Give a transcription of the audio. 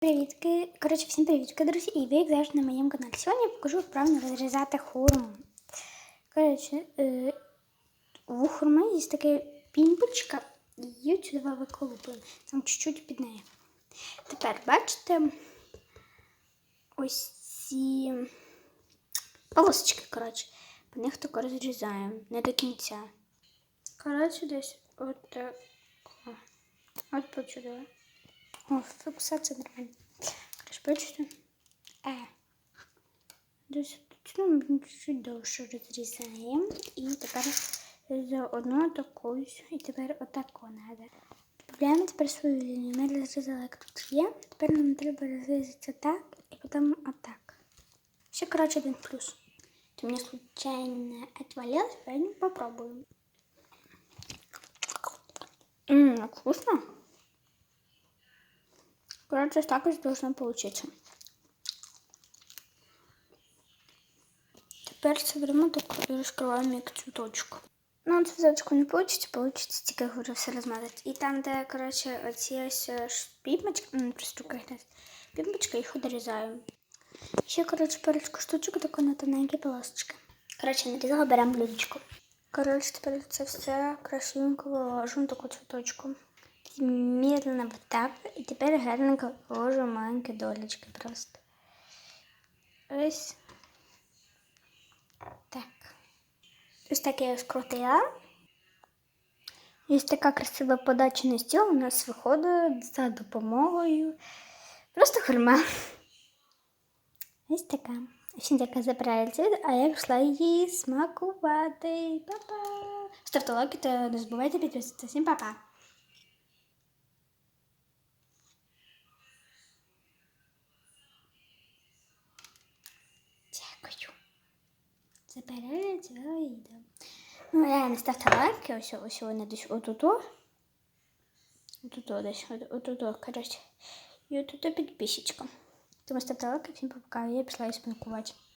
Привітки! Коротше, всім привітки, друзі! І ви, як завжди, на моєму каналі. Сьогодні я покажу, як правильно розрізати хурму. Коротше, е, у хурми є така пімпочка, її сюди виколупуємо. Там чуть-чуть під нею. Тепер, бачите, ось ці полосочки, коротше, по них тако розрізаємо, не до кінця. Коротше, десь от так. От почудово. О, фіксація нормально. Короче, бачите? Е. Десь тут ну, чуть-чуть довше розрізаємо. І тепер за одну таку. І тепер отаку треба. Додаємо тепер свою лінію. Ми розрізали, як тут є. Тепер нам треба розрізати так і потім отак. Ще, коротше, один плюс. То мне случайно отвалилось, поэтому попробуем. Ммм, вкусно. Короче, так и должно получиться. Теперь соберемо і розкриваємо як цвіточок. Ну, цвіточку не получится, получится тільки говорю все розмазати. І там, де, короче, оці ось пімпочка, ну, просто пімпочка, їх дорізаю. Ще, короче, парочку штучок таку на тоненькі полосочки. Короче, нарізала, беремо блюдечко. Короче, тепер це все красивенько виложимо таку цвіточку. Медленно вот так. І тепер гарненько вложу маленькі долечки просто. Ось. Так. Ось так я скрутила. Ось така красива подача на стіл у нас виходить за допомогою. Просто хурма. Ось така. Всім така забирає рецепт, а я пішла її смакувати. Па-па! Ставте лайки та не забувайте підписатися. Всім па-па! Дякую. За перегляд цього відео. Ну, реально, ставте лайки, ось, ось вони десь отут. Отут десь, отут, коротше. І отут підписчикам. Тому ставте лайки, всім пока. Я пішла і смакувати.